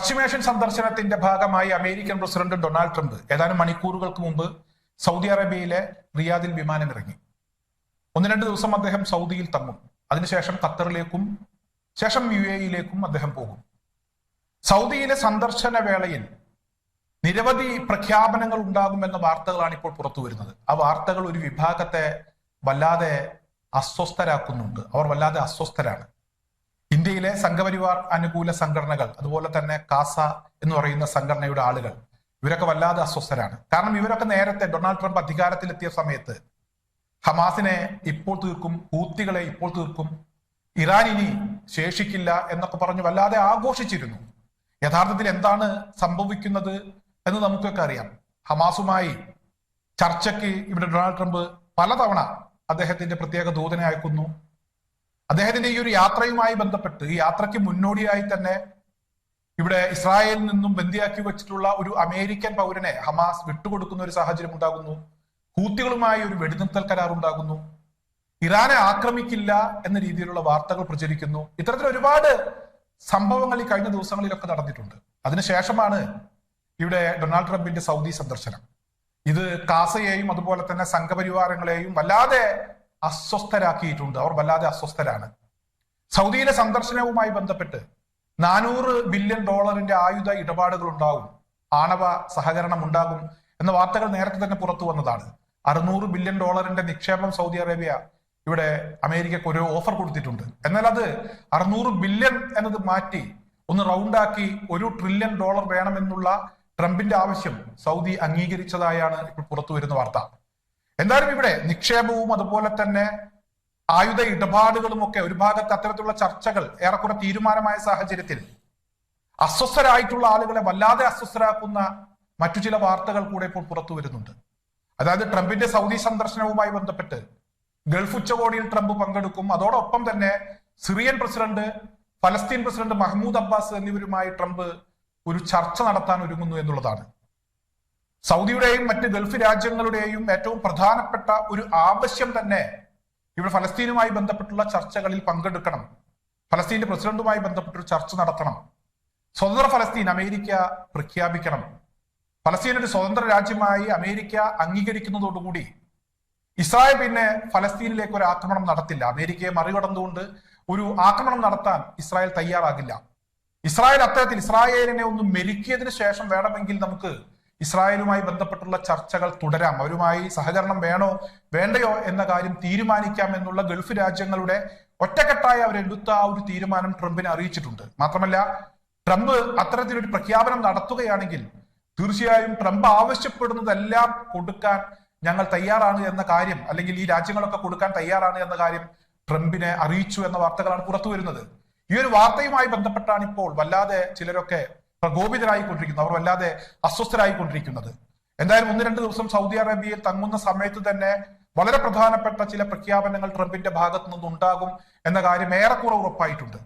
പശ്ചിമേഷ്യൻ സന്ദർശനത്തിന്റെ ഭാഗമായി അമേരിക്കൻ പ്രസിഡന്റ് ഡൊണാൾഡ് ട്രംപ് ഏതാനും മണിക്കൂറുകൾക്ക് മുമ്പ് സൗദി അറേബ്യയിലെ റിയാദിൽ വിമാനമിറങ്ങി. ഒന്ന് രണ്ട് ദിവസം അദ്ദേഹം സൗദിയിൽ തങ്ങും. അതിനുശേഷം ഖത്തറിലേക്കും ശേഷം യു എയിലേക്കും അദ്ദേഹം പോകും. സൗദിയിലെ സന്ദർശന വേളയിൽ നിരവധി പ്രഖ്യാപനങ്ങൾ ഉണ്ടാകുമെന്ന വാർത്തകളാണ് ഇപ്പോൾ പുറത്തു വരുന്നത്. ആ വാർത്തകൾ ഒരു വിഭാഗത്തെ വല്ലാതെ അസ്വസ്ഥരാക്കുന്നുണ്ട്. അവർ വല്ലാതെ അസ്വസ്ഥരാണ്. ഇന്ത്യയിലെ സംഘപരിവാർ അനുകൂല സംഘടനകൾ അതുപോലെ തന്നെ കാസ എന്ന് പറയുന്ന സംഘടനയുടെ ആളുകൾ ഇവരൊക്കെ വല്ലാതെ അസ്വസ്ഥരാണ്. കാരണം ഇവരൊക്കെ നേരത്തെ ഡൊണാൾഡ് ട്രംപ് അധികാരത്തിലെത്തിയ സമയത്ത് ഹമാസിനെ ഇപ്പോൾ തീർക്കും ഹൂത്തികളെ ഇപ്പോൾ തീർക്കും ഇറാൻ ഇനി ശേഷിക്കില്ല എന്നൊക്കെ പറഞ്ഞ് വല്ലാതെ ആഘോഷിച്ചിരുന്നു. യഥാർത്ഥത്തിൽ എന്താണ് സംഭവിക്കുന്നത് എന്ന് നമുക്കൊക്കെ അറിയാം. ഹമാസുമായി ചർച്ചയ്ക്ക് ഇവിടെ ഡൊണാൾഡ് ട്രംപ് പലതവണ അദ്ദേഹത്തിന്റെ പ്രത്യേക ദൂതനെ അയക്കുന്നു. അദ്ദേഹത്തിന്റെ ഈ ഒരു യാത്രയുമായി ബന്ധപ്പെട്ട് ഈ യാത്രയ്ക്ക് മുന്നോടിയായി തന്നെ ഇവിടെ ഇസ്രായേലിൽ നിന്നും ബന്ദിയാക്കി വെച്ചിട്ടുള്ള ഒരു അമേരിക്കൻ പൗരനെ ഹമാസ് വിട്ടുകൊടുക്കുന്ന ഒരു സാഹചര്യം ഉണ്ടാകുന്നു. ഹൂത്തികളുമായി ഒരു വെടിനിർത്തൽ കരാർ ഉണ്ടാകുന്നു. ഇറാനെ ആക്രമിക്കില്ല എന്ന രീതിയിലുള്ള വാർത്തകൾ പ്രചരിക്കുന്നു. ഇത്തരത്തിൽ ഒരുപാട് സംഭവങ്ങൾ ഈ കഴിഞ്ഞ ദിവസങ്ങളിലൊക്കെ നടന്നിട്ടുണ്ട്. അതിനുശേഷമാണ് ഇവിടെ ഡൊണാൾഡ് ട്രംപിന്റെ സൗദി സന്ദർശനം. ഇത് കാസയെയും അതുപോലെ തന്നെ സംഘപരിവാരങ്ങളെയും വല്ലാതെ അസ്വസ്ഥരാക്കിയിട്ടുണ്ട്. അവർ വല്ലാതെ അസ്വസ്ഥരാണ്. സൗദിയിലെ സന്ദർശനവുമായി ബന്ധപ്പെട്ട് നാനൂറ് ബില്യൺ ഡോളറിന്റെ ആയുധ ഇടപാടുകൾ ഉണ്ടാകും ആണവ സഹകരണം ഉണ്ടാകും എന്ന വാർത്തകൾ നേരത്തെ തന്നെ പുറത്തു വന്നതാണ്. അറുന്നൂറ് ബില്യൺ ഡോളറിന്റെ നിക്ഷേപം സൗദി അറേബ്യ ഇവിടെ അമേരിക്കക്ക് ഒരു ഓഫർ കൊടുത്തിട്ടുണ്ട്. എന്നാൽ അത് അറുന്നൂറ് ബില്യൺ എന്നത് മാറ്റി ഒന്ന് റൗണ്ടാക്കി ഒരു ട്രില്യൺ ഡോളർ വേണമെന്നുള്ള ട്രംപിന്റെ ആവശ്യം സൗദി അംഗീകരിച്ചതായാണ് ഇപ്പോൾ പുറത്തു വരുന്ന വാർത്ത. എന്തായാലും ഇവിടെ നിക്ഷേപവും അതുപോലെ തന്നെ ആയുധ ഇടപാടുകളും ഒക്കെ ഒരു ഭാഗത്ത് അത്തരത്തിലുള്ള ചർച്ചകൾ ഏറെക്കുറെ തീരുമാനമായ സാഹചര്യത്തിൽ അസ്വസ്ഥരായിട്ടുള്ള ആളുകളെ വല്ലാതെ അസ്വസ്ഥരാക്കുന്ന മറ്റു ചില വാർത്തകൾ കൂടെ ഇപ്പോൾ പുറത്തു വരുന്നുണ്ട്. അതായത് ട്രംപിന്റെ സൗദി സന്ദർശനവുമായി ബന്ധപ്പെട്ട് ഗൾഫ് ഉച്ചകോടിയിൽ ട്രംപ് പങ്കെടുക്കും. അതോടൊപ്പം തന്നെ സിറിയൻ പ്രസിഡന്റ് ഫലസ്തീൻ പ്രസിഡന്റ് മഹ്മൂദ് അബ്ബാസ് എന്നിവരുമായി ട്രംപ് ഒരു ചർച്ച നടത്താൻ ഒരുങ്ങുന്നു എന്നുള്ളതാണ്. സൗദിയുടെയും മറ്റ് ഗൾഫ് രാജ്യങ്ങളുടെയും ഏറ്റവും പ്രധാനപ്പെട്ട ഒരു ആവശ്യം തന്നെ ഇവിടെ ഫലസ്തീനുമായി ബന്ധപ്പെട്ടുള്ള ചർച്ചകളിൽ പങ്കെടുക്കണം. ഫലസ്തീന്റെ പ്രസിഡന്റുമായി ബന്ധപ്പെട്ടൊരു ചർച്ച നടത്തണം. സ്വതന്ത്ര ഫലസ്തീൻ അമേരിക്ക പ്രഖ്യാപിക്കണം. ഫലസ്തീൻ ഒരു സ്വതന്ത്ര രാജ്യമായി അമേരിക്ക അംഗീകരിക്കുന്നതോടുകൂടി ഇസ്രായേൽ പിന്നെ ഫലസ്തീനിലേക്ക് ഒരു ആക്രമണം നടത്തില്ല. അമേരിക്കയെ മറികടന്നുകൊണ്ട് ഒരു ആക്രമണം നടത്താൻ ഇസ്രായേൽ തയ്യാറാകില്ല. ഇസ്രായേൽ അത്തരത്തിൽ ഇസ്രായേലിനെ ഒന്ന് മെരുക്കിയതിനു ശേഷം വേണമെങ്കിൽ നമുക്ക് ഇസ്രായേലുമായി ബന്ധപ്പെട്ടുള്ള ചർച്ചകൾ തുടരാം. അവരുമായി സഹകരണം വേണോ? വേണ്ടയോ എന്ന കാര്യം തീരുമാനിക്കാം എന്നുള്ള ഗൾഫ് രാജ്യങ്ങളുടെ ഒറ്റക്കെട്ടായി അവരെടുത്ത ആ ഒരു തീരുമാനം ട്രംപിനെ അറിയിച്ചിട്ടുണ്ട്. മാത്രമല്ല ട്രംപ് അത്തരത്തിലൊരു പ്രഖ്യാപനം നടത്തുകയാണെങ്കിൽ തീർച്ചയായും ട്രംപ് ആവശ്യപ്പെടുന്നതെല്ലാം കൊടുക്കാൻ ഞങ്ങൾ തയ്യാറാണ് എന്ന കാര്യം അല്ലെങ്കിൽ ഈ രാജ്യങ്ങളൊക്കെ കൊടുക്കാൻ തയ്യാറാണ് എന്ന കാര്യം ട്രംപിനെ അറിയിച്ചു എന്ന വാർത്തകളാണ് പുറത്തു വരുന്നത് ഈ ഒരു വാർത്തയുമായി ബന്ധപ്പെട്ടാണ് ഇപ്പോൾ വല്ലാതെ ചിലരൊക്കെ പ്രകോപിതരായിക്കൊണ്ടിരിക്കുന്നത് അവർ വല്ലാതെ അസ്വസ്ഥരായിക്കൊണ്ടിരിക്കുന്നത്. എന്തായാലും ഒന്ന് രണ്ട് ദിവസം സൗദി അറേബ്യയിൽ തങ്ങുന്ന സമയത്ത് തന്നെ വളരെ പ്രധാനപ്പെട്ട ചില പ്രഖ്യാപനങ്ങൾ ട്രംപിന്റെ ഭാഗത്തു നിന്നുണ്ടാകും എന്ന കാര്യം ഏറെക്കുറെ ഉറപ്പായിട്ടുണ്ട്.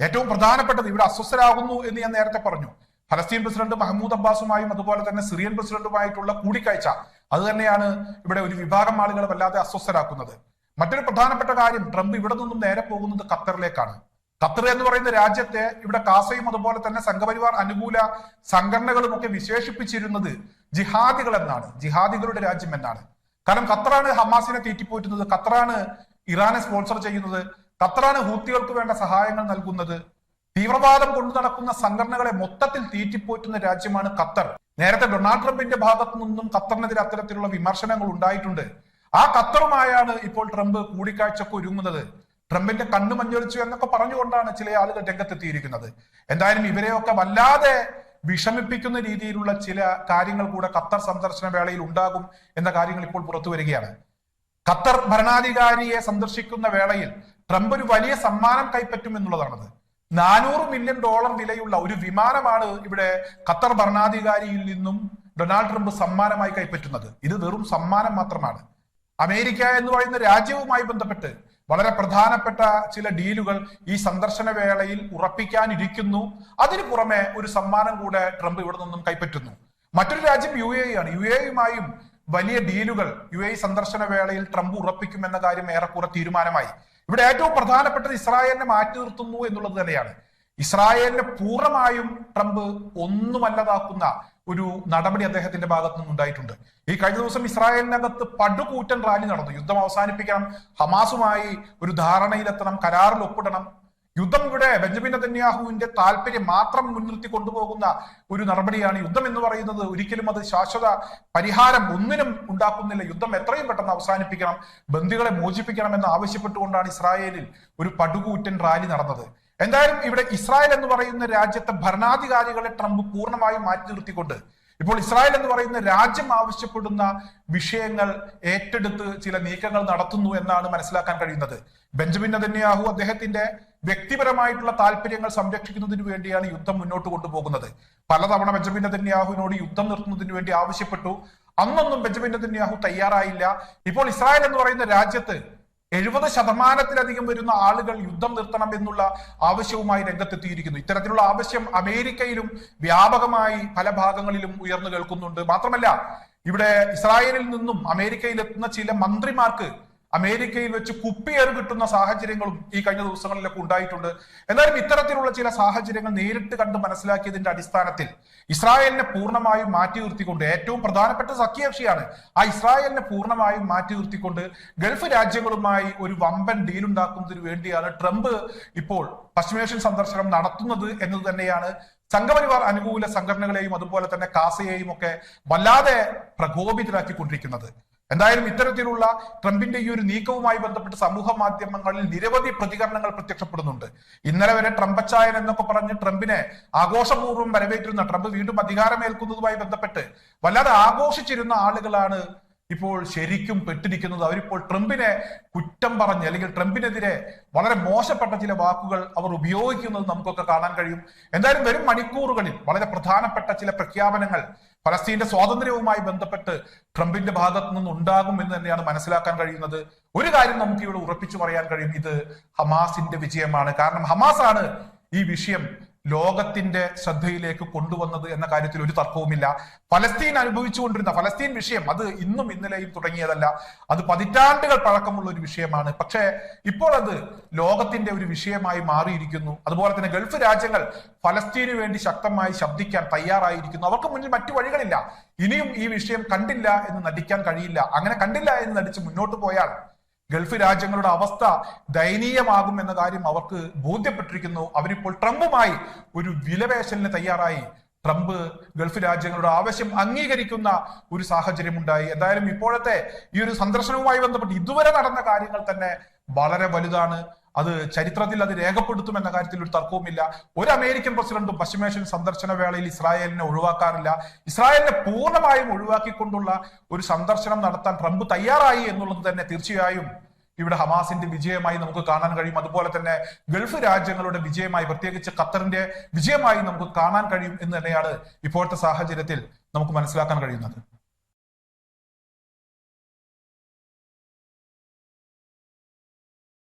ഏറ്റവും പ്രധാനപ്പെട്ടത് ഇവിടെ അസ്വസ്ഥരാകുന്നു എന്ന് ഞാൻ നേരത്തെ പറഞ്ഞു. ഫലസ്തീൻ പ്രസിഡന്റ് മഹമ്മൂദ് അബ്ബാസുമായും അതുപോലെ തന്നെ സിറിയൻ പ്രസിഡന്റുമായിട്ടുള്ള കൂടിക്കാഴ്ച. അത് തന്നെയാണ് ഇവിടെ ഒരു വിഭാഗം ആളുകളെ വല്ലാതെ അസ്വസ്ഥരാക്കുന്നത്. മറ്റൊരു പ്രധാനപ്പെട്ട കാര്യം ട്രംപ് ഇവിടെ നിന്നും നേരെ പോകുന്നത് ഖത്തറിലേക്കാണ്. ഖത്തർ എന്ന് പറയുന്ന രാജ്യത്തെ ഇവിടെ കാസയും അതുപോലെ തന്നെ സംഘപരിവാർ അനുകൂല സംഘടനകളും ഒക്കെ വിശേഷിപ്പിച്ചിരുന്നത് ജിഹാദികൾ എന്നാണ്. ജിഹാദികളുടെ രാജ്യം എന്നാണ്. കാരണം ഖത്തറാണ് ഹമാസിനെ തീറ്റിപ്പോറ്റുന്നത്. ഖത്തറാണ് ഇറാനെ സ്പോൺസർ ചെയ്യുന്നത്. ഖത്തറാണ് ഹൂത്തികൾക്ക് വേണ്ട സഹായങ്ങൾ നൽകുന്നത്. തീവ്രവാദം കൊണ്ടു നടക്കുന്ന സംഘടനകളെ മൊത്തത്തിൽ തീറ്റിപ്പോറ്റുന്ന രാജ്യമാണ് ഖത്തർ. നേരത്തെ ഡൊണാൾഡ് ട്രംപിന്റെ ഭാഗത്തു നിന്നും ഖത്തറിനെതിരെ അത്തരത്തിലുള്ള വിമർശനങ്ങൾ ഉണ്ടായിട്ടുണ്ട്. ആ ഖത്തറുമായാണ് ഇപ്പോൾ ട്രംപ് കൂടിക്കാഴ്ചക്ക് ഒരുങ്ങുന്നത് ട്രംപിന്റെ കണ്ണു മഞ്ഞൊലിച്ചു എന്നൊക്കെ പറഞ്ഞുകൊണ്ടാണ് ചില ആളുകൾ രംഗത്തെത്തിയിരിക്കുന്നത്. എന്തായാലും ഇവരെയൊക്കെ വല്ലാതെ വിഷമിപ്പിക്കുന്ന രീതിയിലുള്ള ചില കാര്യങ്ങൾ കൂടെ ഖത്തർ സന്ദർശന വേളയിൽ ഉണ്ടാകും എന്ന കാര്യങ്ങൾ ഇപ്പോൾ പുറത്തു വരികയാണ്. ഖത്തർ ഭരണാധികാരിയെ സന്ദർശിക്കുന്ന വേളയിൽ ട്രംപ് ഒരു വലിയ സമ്മാനം കൈപ്പറ്റും എന്നുള്ളതാണത്. നാനൂറ് മില്യൺ ഡോളർ വിലയുള്ള ഒരു വിമാനമാണ് ഇവിടെ ഖത്തർ ഭരണാധികാരിയിൽ നിന്നും ഡൊണാൾഡ് ട്രംപ് സമ്മാനമായി കൈപ്പറ്റുന്നത്. ഇത് വെറും സമ്മാനം മാത്രമാണ്. അമേരിക്ക എന്ന് പറയുന്ന രാജ്യവുമായി ബന്ധപ്പെട്ട് വളരെ പ്രധാനപ്പെട്ട ചില ഡീലുകൾ ഈ സന്ദർശന വേളയിൽ ഉറപ്പിക്കാനിരിക്കുന്നു. അതിനു പുറമെ ഒരു സമ്മാനം കൂടെ ട്രംപ് ഇവിടെ നിന്നും കൈപ്പറ്റുന്നു. മറ്റൊരു രാജ്യം യു എ ആണ് യു എയുമായും വലിയ ഡീലുകൾ യു എ സന്ദർശന വേളയിൽ ട്രംപ് ഉറപ്പിക്കും എന്ന കാര്യം ഏറെക്കുറെ തീരുമാനമായി. ഇവിടെ ഏറ്റവും പ്രധാനപ്പെട്ടത് ഇസ്രായേലിനെ മാറ്റി നിർത്തുന്നു എന്നുള്ളത് തന്നെയാണ്. ഇസ്രായേലിനെ പൂർണമായും ട്രംപ് ഒന്നുമല്ലതാക്കുന്ന ഒരു നടപടി അദ്ദേഹത്തിന്റെ ഭാഗത്തു നിന്നുണ്ടായിട്ടുണ്ട് ഈ കഴിഞ്ഞ ദിവസം ഇസ്രായേലിനകത്ത് പടുകൂറ്റൻ റാലി നടന്നു. യുദ്ധം അവസാനിപ്പിക്കണം ഹമാസുമായി ഒരു ധാരണയിലെത്തണം കരാറിൽ ഒപ്പിടണം. യുദ്ധം ഇവിടെ ബെഞ്ചമിൻ നെതന്യാഹുവിന്റെ താല്പര്യം മാത്രം മുൻനിർത്തി കൊണ്ടുപോകുന്ന ഒരു നടപടിയാണ്. യുദ്ധം എന്ന് പറയുന്നത് ഒരിക്കലും അത് ശാശ്വത പരിഹാരം ഒന്നിനും ഉണ്ടാക്കുന്നില്ല. യുദ്ധം എത്രയും പെട്ടെന്ന് അവസാനിപ്പിക്കണം ബന്ദികളെ മോചിപ്പിക്കണം എന്ന് ആവശ്യപ്പെട്ടുകൊണ്ടാണ് ഇസ്രായേലിൽ ഒരു പടുകൂറ്റൻ റാലി നടന്നത്. എന്തായാലും ഇവിടെ ഇസ്രായേൽ എന്ന് പറയുന്ന രാജ്യത്തെ ഭരണാധികാരികളെ ട്രംപ് പൂർണമായും മാറ്റി നിർത്തിക്കൊണ്ട് ഇപ്പോൾ ഇസ്രായേൽ എന്ന് പറയുന്ന രാജ്യം ആവശ്യപ്പെടുന്ന വിഷയങ്ങൾ ഏറ്റെടുത്ത് ചില നീക്കങ്ങൾ നടത്തുന്നു എന്നാണ് മനസ്സിലാക്കാൻ കഴിയുന്നത്. ബെഞ്ചമിൻ അതന്യാഹു അദ്ദേഹത്തിന്റെ വ്യക്തിപരമായിട്ടുള്ള താല്പര്യങ്ങൾ സംരക്ഷിക്കുന്നതിന് വേണ്ടിയാണ് യുദ്ധം മുന്നോട്ട് കൊണ്ടുപോകുന്നത്. പലതവണ ബെഞ്ചമിൻ അതന്യാഹുവിനോട് യുദ്ധം നിർത്തുന്നതിന് വേണ്ടി ആവശ്യപ്പെട്ടു. അന്നൊന്നും ബെഞ്ചമിൻ അതന്യാഹു തയ്യാറായില്ല. ഇപ്പോൾ ഇസ്രായേൽ എന്ന് പറയുന്ന രാജ്യത്ത് എഴുപത് ശതമാനത്തിലധികം വരുന്ന ആളുകൾ യുദ്ധം നിർത്തണം എന്നുള്ള ആവശ്യവുമായി രംഗത്തെത്തിയിരിക്കുന്നു. ഇത്തരത്തിലുള്ള ആവശ്യം അമേരിക്കയിലും വ്യാപകമായി പല ഭാഗങ്ങളിലും ഉയർന്നു കേൾക്കുന്നുണ്ട്. മാത്രമല്ല ഇവിടെ ഇസ്രായേലിൽ നിന്നും അമേരിക്കയിൽ എത്തുന്ന ചില മന്ത്രിമാർക്ക് അമേരിക്കയിൽ വെച്ച് കുപ്പിയേറ് കിട്ടുന്ന സാഹചര്യങ്ങളും ഈ കഴിഞ്ഞ ദിവസങ്ങളിലൊക്കെ ഉണ്ടായിട്ടുണ്ട്. എന്നാലും ഇത്തരത്തിലുള്ള ചില സാഹചര്യങ്ങൾ നേരിട്ട് കണ്ട് മനസ്സിലാക്കിയതിന്റെ അടിസ്ഥാനത്തിൽ ഇസ്രായേലിനെ പൂർണമായും മാറ്റി നിർത്തിക്കൊണ്ട് ഏറ്റവും പ്രധാനപ്പെട്ട സഖ്യകക്ഷിയാണ് ആ ഇസ്രായേലിനെ പൂർണമായും മാറ്റി നിർത്തിക്കൊണ്ട് ഗൾഫ് രാജ്യങ്ങളുമായി ഒരു വമ്പൻ ഡീൽ ഉണ്ടാക്കുന്നതിന് വേണ്ടിയാണ് ട്രംപ് ഇപ്പോൾ പശ്ചിമേഷ്യൻ സന്ദർശനം നടത്തുന്നത് എന്നത് തന്നെയാണ് സംഘപരിവാർ അനുകൂല സംഘടനകളെയും അതുപോലെ തന്നെ കാസയെയും ഒക്കെ വല്ലാതെ പ്രകോപിതരാക്കിക്കൊണ്ടിരിക്കുന്നത്. എന്തായാലും ഇത്തരത്തിലുള്ള ട്രംപിന്റെ ഈ ഒരു നീക്കവുമായി ബന്ധപ്പെട്ട് സമൂഹ മാധ്യമങ്ങളിൽ നിരവധി പ്രതികരണങ്ങൾ പ്രത്യക്ഷപ്പെടുന്നുണ്ട്. ഇന്നലെ വരെ ട്രംപച്ചായൻ എന്നൊക്കെ പറഞ്ഞ് ട്രംപിനെ ആഘോഷപൂർവം വരവേറ്റിരുന്ന ട്രംപ് വീണ്ടും അധികാരമേൽക്കുന്നതുമായി ബന്ധപ്പെട്ട് വല്ലാതെ ആഘോഷിച്ചിരുന്ന ആളുകളാണ് ഇപ്പോൾ ശരിക്കും പെട്ടിരിക്കുന്നത് അവരിപ്പോൾ ട്രംപിനെ കുറ്റം പറഞ്ഞ് അല്ലെങ്കിൽ ട്രംപിനെതിരെ വളരെ മോശപ്പെട്ട ചില വാക്കുകൾ അവർ ഉപയോഗിക്കുന്നത് നമുക്കൊക്കെ കാണാൻ കഴിയും. എന്തായാലും വരും മണിക്കൂറുകളിൽ വളരെ പ്രധാനപ്പെട്ട ചില പ്രഖ്യാപനങ്ങൾ ഫലസ്തീന്റെ സ്വാതന്ത്ര്യവുമായി ബന്ധപ്പെട്ട് ട്രംപിന്റെ ഭാഗത്തു നിന്ന് ഉണ്ടാകും എന്ന് തന്നെയാണ് മനസ്സിലാക്കാൻ കഴിയുന്നത്. ഒരു കാര്യം നമുക്ക് ഇവിടെ ഉറപ്പിച്ചു പറയാൻ കഴിയും. ഇത് ഹമാസിന്റെ വിജയമാണ്. കാരണം ഹമാസ് ആണ് ഈ വിഷയം ലോകത്തിന്റെ ശ്രദ്ധയിലേക്ക് കൊണ്ടുവന്നത് എന്ന കാര്യത്തിൽ ഒരു തർക്കവുമില്ല. ഫലസ്തീൻ അനുഭവിച്ചുകൊണ്ടിരുന്ന ഫലസ്തീൻ വിഷയം അത് ഇന്നും ഇന്നലെയും തുടങ്ങിയതല്ല. അത് പതിറ്റാണ്ടുകൾ പഴക്കമുള്ള ഒരു വിഷയമാണ്. പക്ഷേ ഇപ്പോൾ അത് ലോകത്തിന്റെ ഒരു വിഷയമായി മാറിയിരിക്കുന്നു. അതുപോലെ തന്നെ ഗൾഫ് രാജ്യങ്ങൾ ഫലസ്തീനു വേണ്ടി ശക്തമായി ശബ്ദിക്കാൻ തയ്യാറായിരിക്കുന്നു. അവർക്ക് മുന്നിൽ മറ്റു വഴികളില്ല. ഇനിയും ഈ വിഷയം കണ്ടില്ല എന്ന് നടിക്കാൻ കഴിയില്ല. അങ്ങനെ കണ്ടില്ല എന്ന് നടിച്ച് മുന്നോട്ട് പോയാൽ ഗൾഫ് രാജ്യങ്ങളുടെ അവസ്ഥ ദയനീയമാകും എന്ന കാര്യം അവർക്ക് ബോധ്യപ്പെട്ടിരിക്കുന്നു. അവരിപ്പോൾ ട്രംപുമായി ഒരു വിലപേശലിന് തയ്യാറായി. ട്രംപ് ഗൾഫ് രാജ്യങ്ങളുടെ ആവശ്യം അംഗീകരിക്കുന്ന ഒരു സാഹചര്യമുണ്ടായി. എന്തായാലും ഇപ്പോഴത്തെ ഈ ഒരു സന്ദർശനവുമായി ബന്ധപ്പെട്ട് ഇതുവരെ നടന്ന കാര്യങ്ങൾ തന്നെ വളരെ വലുതാണ്. അത് ചരിത്രത്തിൽ അത് രേഖപ്പെടുത്തും എന്ന കാര്യത്തിൽ ഒരു തർക്കവുമില്ല. ഒരു അമേരിക്കൻ പ്രസിഡന്റും പശ്ചിമേഷ്യൻ സന്ദർശന വേളയിൽ ഇസ്രായേലിനെ ഒഴിവാക്കാറില്ല. ഇസ്രായേലിനെ പൂർണമായും ഒഴിവാക്കിക്കൊണ്ടുള്ള ഒരു സന്ദർശനം നടത്താൻ ട്രംപ് തയ്യാറായി എന്നുള്ളത് തന്നെ തീർച്ചയായും ഇവിടെ ഹമാസിന്റെ വിജയമായി നമുക്ക് കാണാൻ കഴിയും. അതുപോലെ തന്നെ ഗൾഫ് രാജ്യങ്ങളുടെ വിജയമായി പ്രത്യേകിച്ച് ഖത്തറിന്റെ വിജയമായി നമുക്ക് കാണാൻ കഴിയും എന്ന് തന്നെയാണ് ഇപ്പോഴത്തെ സാഹചര്യത്തിൽ നമുക്ക് മനസ്സിലാക്കാൻ കഴിയുന്നത്.